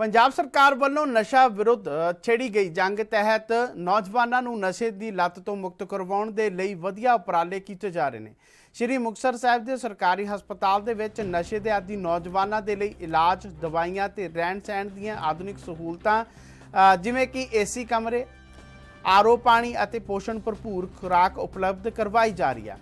ਪੰਜਾਬ ਸਰਕਾਰ ਵੱਲੋਂ ਨਸ਼ਾ ਵਿਰੁੱਧ ਛੇੜੀ ਗਈ ਜੰਗ ਤਹਿਤ ਨੌਜਵਾਨਾਂ ਨੂੰ ਨਸ਼ੇ ਦੀ ਲੱਤ ਤੋਂ ਮੁਕਤ ਕਰਵਾਉਣ ਦੇ ਲਈ ਵਧੀਆ ਉਪਰਾਲੇ ਕੀਤੇ ਜਾ ਰਹੇ ਨੇ। ਸ਼੍ਰੀ ਮੁਕਤਸਰ ਸਾਹਿਬ ਦੇ ਸਰਕਾਰੀ ਹਸਪਤਾਲ ਦੇ ਵਿੱਚ ਨਸ਼ੇ ਦੇ ਆਦੀ ਨੌਜਵਾਨਾਂ ਦੇ ਲਈ ਇਲਾਜ, ਦਵਾਈਆਂ ਤੇ ਰਹਿਣ ਸਹਿਣ ਦੀਆਂ ਆਧੁਨਿਕ ਸਹੂਲਤਾਂ ਜਿਵੇਂ ਕਿ ਏਸੀ ਕਮਰੇ ਆਰਓ ਪਾਣੀ ਅਤੇ ਪੋਸ਼ਣ ਭਰਪੂਰ ਖੁਰਾਕ ਉਪਲਬਧ ਕਰਵਾਈ ਜਾ ਰਹੀ ਹੈ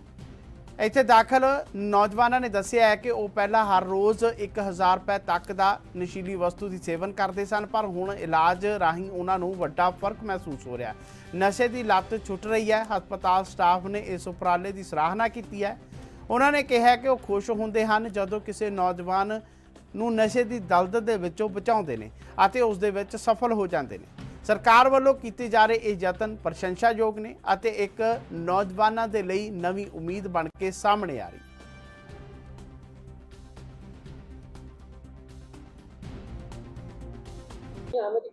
ਇੱਥੇ ਦਾਖਲ ਨੌਜਵਾਨਾਂ ਨੇ ਦੱਸਿਆ ਹੈ ਕਿ ਉਹ ਪਹਿਲਾਂ ਹਰ ਰੋਜ਼ 1000 ਰੁਪਏ ਤੱਕ ਦਾ ਨਸ਼ੀਲੀ ਵਸਤੂ ਦੀ ਸੇਵਨ ਕਰਦੇ ਸਨ, ਪਰ ਹੁਣ ਇਲਾਜ ਰਾਹੀਂ ਉਹਨਾਂ ਨੂੰ ਵੱਡਾ ਫ਼ਰਕ ਮਹਿਸੂਸ ਹੋ ਰਿਹਾ ਨਸ਼ੇ ਦੀ ਲੱਤ ਛੁੱਟ ਰਹੀ ਹੈ, ਹਸਪਤਾਲ ਸਟਾਫ ਨੇ ਇਸ ਉਪਰਾਲੇ ਦੀ ਸਰਾਹਨਾ ਕੀਤੀ ਹੈ। ਉਹਨਾਂ ਨੇ ਕਿਹਾ ਕਿ ਉਹ ਖੁਸ਼ ਹੁੰਦੇ ਹਨ ਜਦੋਂ ਕਿਸੇ ਨੌਜਵਾਨ ਨੂੰ ਨਸ਼ੇ ਦੀ ਦਲਦਲ ਦੇ ਵਿੱਚੋਂ ਬਚਾਉਂਦੇ ਨੇ ਅਤੇ ਉਸ ਦੇ ਵਿੱਚ ਸਫਲ ਹੋ ਜਾਂਦੇ ਨੇ। ਸਰਕਾਰ ਵੱਲੋਂ ਕੀਤੇ ਜਾ ਰਹੇ ਇਹ ਯਤਨ ਪ੍ਰਸ਼ੰਸਾਯੋਗ ਨੇ ਅਤੇ ਇੱਕ ਨੌਜਵਾਨਾਂ ਦੇ ਲਈ ਨਵੀਂ ਉਮੀਦ ਬਣ ਕੇ ਸਾਹਮਣੇ ਆ ਰਹੀ ਅਹਿਮਦ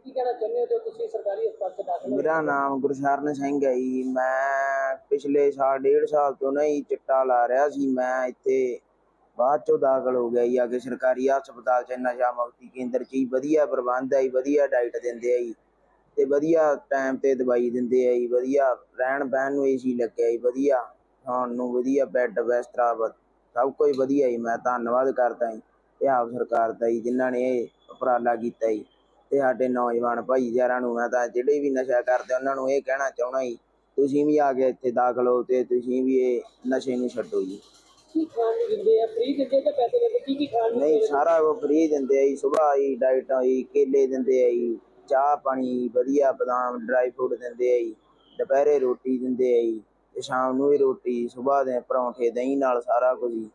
ਮੇਰਾ ਨਾਮ ਗੁਰਸ਼ਰਨ ਸਿੰਘ ਹੈ ਜੀ। ਮੈਂ ਪਿਛਲੇ ਸਾਲ, ਡੇਢ ਸਾਲ ਤੋਂ ਹੀ ਚਿੱਟਾ ਲਾ ਰਿਹਾ ਸੀ। ਮੈਂ ਇੱਥੇ ਬਾਅਦ ਚੋਂ ਦਾਖਲ ਹੋ ਗਿਆ ਜੀ। ਆ ਸਰਕਾਰੀ ਹਸਪਤਾਲ ਚ ਨਸ਼ਾ ਮੁਕਤੀ ਕੇਂਦਰ ਚ ਹੀ ਵਧੀਆ ਪ੍ਰਬੰਧ ਹੈ ਜੀ, ਵਧੀਆ ਡਾਈਟ ਦਿੰਦੇ ਆ ਜੀ। ਤੇ ਵਧੀਆ ਟਾਈਮ ਤੇ ਦਵਾਈ ਦਿੰਦੇ ਆ ਜੀ ਵਧੀਆ ਰਹਿਣ ਬਹਿਣ ਨੂੰ ਏਸੀ ਲੱਗਿਆ ਜੀ ਵਧੀਆ ਖਾਣ ਨੂੰ ਵਧੀਆ ਬੈੱਡ ਬਿਸਤਰਾ ਸਭ ਕੁਝ ਵਧੀਆ ਜੀ ਮੈਂ ਧੰਨਵਾਦ ਕਰਦਾ ਜੀ ਪੰਜਾਬ ਸਰਕਾਰ ਦਾ ਜੀ ਜਿਨ੍ਹਾਂ ਨੇ ਇਹ ਉਪਰਾਲਾ ਕੀਤਾ ਜੀ ਤੇ ਸਾਡੇ ਨੌਜਵਾਨ ਭਾਈਚਾਰਿਆਂ ਨੂੰ ਮੈਂ ਤਾਂ ਜਿਹੜੇ ਵੀ ਨਸ਼ਾ ਕਰਦੇ ਉਹਨਾਂ ਨੂੰ ਇਹ ਕਹਿਣਾ ਚਾਹਣਾ ਜੀ ਤੁਸੀਂ ਵੀ ਆ ਕੇ ਇੱਥੇ ਦਾਖਲ ਹੋ ਤੇ ਤੁਸੀਂ ਵੀ ਇਹ ਨਸ਼ੇ ਨੂੰ ਛੱਡੋ ਜੀ। ਕੀ ਖਾਣ ਨੂੰ ਦਿੰਦੇ ਆ? ਫ੍ਰੀ ਦਿੰਦੇ ਆ ਜਾਂ ਪੈਸੇ ਲੈਂਦੇ ਕੀ ਕੀ ਖਾਣ ਨੂੰ ਨਹੀਂ? ਸਾਰਾ ਉਹ ਫ੍ਰੀ ਦਿੰਦੇ ਆ ਜੀ ਸਵੇਰ ਜੀ ਡਾਈਟਾਂ ਜੀ ਕੇਲੇ ਦਿੰਦੇ ਆ ਜੀ ਚਾਹ ਪਾਣੀ ਵਧੀਆ ਬਦਾਮ ਡਰਾਈ ਫਰੂਟ ਦਿੰਦੇ ਆ ਜੀ ਦੁਪਹਿਰੇ ਰੋਟੀ ਦਿੰਦੇ ਆ ਜੀ ਤੇ ਸ਼ਾਮ ਨੂੰ ਵੀ ਰੋਟੀ ਸਵੇਰ ਦੇ ਪਰੌਂਠੇ ਦਹੀਂ ਨਾਲ ਸਾਰਾ ਕੁਝ ਜੀ।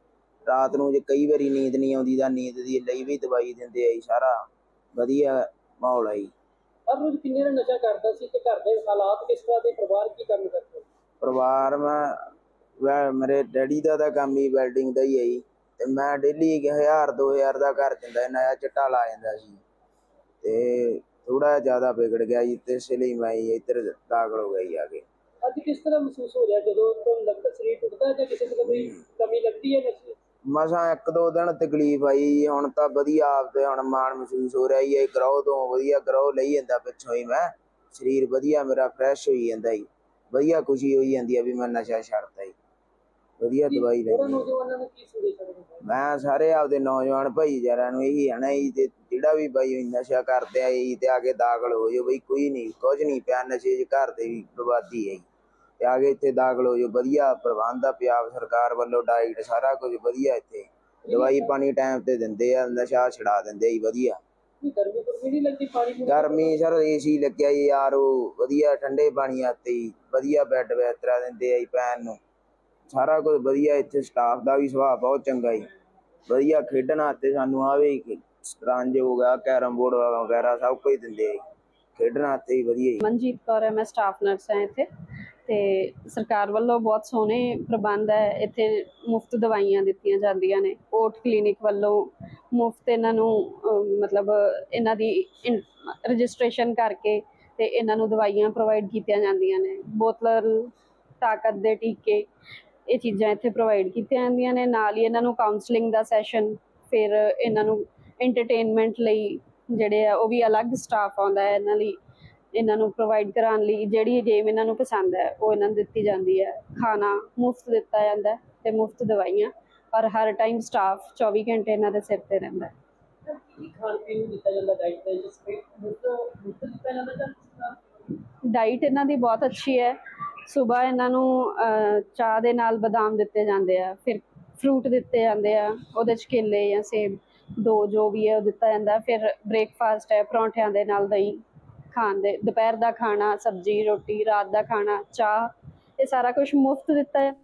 ਰਾਤ ਨੂੰ ਜੇ ਕਈ ਵਾਰੀ ਨੀਂਦ ਨਹੀਂ ਆਉਂਦੀ ਤਾਂ ਨੀਂਦ ਦੀ ਲਈ ਵੀ ਦਵਾਈ ਦਿੰਦੇ ਆ ਜੀ ਸਾਰਾ ਵਧੀਆ ਮਾਹੌਲ ਜੀ। ਹਰ ਰੋਜ਼ ਕਿੰਨੇ ਦਾ ਨਸ਼ਾ ਕਰਦਾ ਸੀ ਤੇ ਘਰ ਦੇ ਹਾਲਾਤ ਕਿਸ ਤਰ੍ਹਾਂ ਦੇ ਪਰਿਵਾਰ ਕੀ ਕੰਮ ਕਰਦੇ? ਪਰਿਵਾਰ ਮੈਂ ਵੈ- ਮੇਰੇ ਡੈਡੀ ਦਾ ਤਾਂ ਕੰਮ ਹੀ ਵੈਲਡਿੰਗ ਦਾ ਹੀ ਹੈ ਜੀ ਤੇ ਮੈਂ ਡੇਲੀ 1000 2000 ਦਾ ਘਰ ਦਿੰਦਾ ਨया ਚਿੱਟਾ ਲਾ ਜਾਂਦਾ ਸੀ। ਤੇ ਥੋੜਾ ਜ਼ਿਆਦਾ ਵਿਗੜ ਗਿਆ ਜੀ ਤੇ ਇਸ ਲਈ ਮੈਂ ਜੀ ਇੱਧਰ ਦਾਖਲ ਹੋ ਗਿਆ ਜੀ ਆ ਕੇ। ਅੱਜ ਕਿਸ ਤਰ੍ਹਾਂ ਮਹਿਸੂਸ ਹੋ ਰਿਹਾ ਜਦੋਂ ਤੁਹਾਨੂੰ ਲੱਗਦਾ ਸਰੀਰ ਟੁੱਟਦਾ ਜਾਂ ਕਿਸੇ ਤੋਂ ਕੋਈ ਕਮੀ ਲੱਗਦੀ ਹੈ ਨਸ਼ੇ ਮਸਾਂ ਇੱਕ ਦੋ ਦਿਨ ਤਕਲੀਫ ਆਈ ਹੁਣ ਤਾਂ ਵਧੀਆ ਆਪਦੇ ਹੁਣ ਮਾਣ ਮਹਿਸੂਸ ਹੋ ਰਿਹਾ ਜੀ ਇਹ ਗਰੋ ਤੋਂ ਵਧੀਆ ਗਰੋ ਲਈ ਜਾਂਦਾ ਪਿੱਛੋਂ ਹੀ ਮੈਂ। ਸਰੀਰ ਵਧੀਆ ਮੇਰਾ ਫਰੈਸ਼ ਹੋਈ ਜਾਂਦਾ ਜੀ ਵਧੀਆ ਖੁਸ਼ੀ ਹੋਈ ਜਾਂਦੀ ਆ ਵੀ ਮੈਂ ਨਸ਼ਾ ਛੱਡਤਾ ਜੀ ਵਧੀਆ ਦਵਾਈ ਲਈ ਹੋਰਾਂ ਨੌਜਵਾਨਾਂ ਨੂੰ ਕੀ ਸੰਦੇਸ਼ ਦੇਣਾ ਮੈਂ ਸਾਰੇ ਆਪਦੇ ਨੌਜਵਾਨ ਭਾਈਚਾਰਿਆਂ ਨੂੰ ਇਹੀ ਆਣਾ ਜੀ ਤੇ ਜਿਹੜਾ ਵੀ ਬਾਈ ਨਸ਼ਾ ਕਰਦੇ ਆ ਜੀ ਤੇ ਆ ਕੇ ਦਾਖਲ ਹੋ ਜਾਓ ਬਈ ਕੋਈ ਨਹੀਂ ਕੁਝ ਨਹੀਂ ਪਿਆ ਨਸ਼ੇ 'ਚ ਘਰ ਦੇ ਵੀ ਬਰਬਾਦੀ ਹੈ ਜੀ। ਤੇ ਆ ਕੇ ਇੱਥੇ ਦਾਖਲ ਹੋ ਜਾਓ ਵਧੀਆ ਪ੍ਰਬੰਧ ਆ ਪੰਜਾਬ ਸਰਕਾਰ ਵੱਲੋਂ ਡਾਈਟ ਸਾਰਾ ਕੁਝ ਵਧੀਆ ਇੱਥੇ। ਦਵਾਈ ਪਾਣੀ ਟਾਈਮ ਤੇ ਦਿੰਦੇ ਆ ਨਸ਼ਾ ਛਡਾ ਦਿੰਦੇ ਆ ਜੀ ਵਧੀਆ। ਗਰਮੀ ਗੁਰਮੀ ਨਹੀਂ ਲੱਗਦੀ ਪਾਣੀ ਪੂਣੀ? ਗਰਮੀ ਸਰ ਏਸੀ ਲੱਗਿਆ ਜੀ ਯਾਰ ਉਹ ਵਧੀਆ ਠੰਡੇ ਪਾਣੀ ਆਤੇ ਜੀ ਵਧੀਆ ਬੈੱਡ ਬਿਸਤਰਾ ਦਿੰਦੇ ਆ ਜੀ ਪੈਣ ਨੂੰ। ਸਾਰਾ ਕੁਝ ਵਧੀਆ, ਇੱਥੇ ਸਟਾਫ ਦਾ ਵੀ ਸੁਭਾਅ ਬਹੁਤ ਚੰਗਾ ਜੀ। ਵਧੀਆ ਖੇਡਣ ਆਤੇ ਸਾਨੂੰ ਆਵੇ ਸਤਰੰਜ ਹੋ ਗਿਆ, ਕੈਰਮ ਬੋਰਡ ਵਗੈਰਾ ਸਭ ਕੁਝ ਦਿੰਦੇ ਆ ਜੀ। ਖੇਡਣ ਆਤੇ ਹੀ ਮਨਜੀਤ ਕੌਰ ਹੈ, ਮੈਂ ਸਟਾਫ ਨਰਸ ਹਾਂ ਇੱਥੇ। ਤੇ ਸਰਕਾਰ ਵੱਲੋਂ ਬਹੁਤ ਸੋਹਣੇ ਪ੍ਰਬੰਧ ਹੈ, ਇੱਥੇ ਮੁਫਤ ਦਵਾਈਆਂ ਦਿੱਤੀਆਂ ਜਾਂਦੀਆਂ ਨੇ। ਓਟ ਕਲੀਨਿਕ ਵੱਲੋਂ ਮੁਫਤ ਇਹਨਾਂ ਨੂੰ ਮਤਲਬ ਇਹਨਾਂ ਦੀ ਰਜਿਸਟ੍ਰੇਸ਼ਨ ਕਰਕੇ ਤੇ ਇਹਨਾਂ ਨੂੰ ਦਵਾਈਆਂ ਪ੍ਰੋਵਾਈਡ ਕੀਤੀਆਂ ਜਾਂਦੀਆਂ ਨੇ। ਬੋਤਲ, ਤਾਕਤ ਦੇ ਟੀਕੇ ਇਹ ਚੀਜ਼ਾਂ ਇੱਥੇ ਪ੍ਰੋਵਾਈਡ ਕੀਤੀਆਂ ਜਾਂਦੀਆਂ ਨੇ। ਨਾਲ ਹੀ ਇਹਨਾਂ ਨੂੰ ਕਾਉਂਸਲਿੰਗ ਦਾ ਸੈਸ਼ਨ ਫਿਰ ਇਹਨਾਂ ਨੂੰ ਐਂਟਰਟੇਨਮੈਂਟ ਲਈ ਜਿਹੜੇ ਆ ਉਹ ਵੀ ਅਲੱਗ ਸਟਾਫ ਆਉਂਦਾ ਹੈ ਇਹਨਾਂ ਲਈ। ਇਹਨਾਂ ਨੂੰ ਪ੍ਰੋਵਾਈਡ ਕਰਾਉਣ ਲਈ ਜਿਹੜੀ ਗੇਮ ਇਹਨਾਂ ਨੂੰ ਪਸੰਦ ਹੈ ਉਹ ਇਹਨਾਂ ਨੂੰ ਦਿੱਤੀ ਜਾਂਦੀ ਹੈ। ਖਾਣਾ ਮੁਫਤ ਦਿੱਤਾ ਜਾਂਦਾ ਤੇ ਮੁਫਤ ਦਵਾਈਆਂ ਪਰ ਹਰ ਟਾਈਮ ਸਟਾਫ 24 ਘੰਟੇ ਇਹਨਾਂ ਦੇ ਸਿਰ ਤੇ ਰਹਿੰਦਾ ਹੈ। ਡਾਈਟ ਇਹਨਾਂ ਦੀ ਬਹੁਤ ਅੱਛੀ ਹੈ। ਸਵੇਰ ਇਹਨਾਂ ਨੂੰ ਚਾਹ ਦੇ ਨਾਲ ਬਦਾਮ ਦਿੱਤੇ ਜਾਂਦੇ ਆ, ਫਿਰ ਫਰੂਟ ਦਿੱਤੇ ਜਾਂਦੇ ਆ, ਉਹਦੇ ਚ ਕੇਲੇ ਜਾਂ ਸੇਬ, ਦੋ ਜੋ ਵੀ ਹੈ ਉਹ ਦਿੱਤਾ ਜਾਂਦਾ, ਫਿਰ ਬ੍ਰੇਕਫਾਸਟ ਹੈ, ਪਰੌਂਠਿਆਂ ਦੇ ਨਾਲ ਦਹੀਂ ਖਾਣ ਦੇ, ਦੁਪਹਿਰ ਦਾ ਖਾਣਾ, ਸਬਜ਼ੀ, ਰੋਟੀ, ਰਾਤ ਦਾ ਖਾਣਾ, ਚਾਹ, ਇਹ ਸਾਰਾ ਕੁਝ ਮੁਫਤ ਦਿੱਤਾ ਹੈ।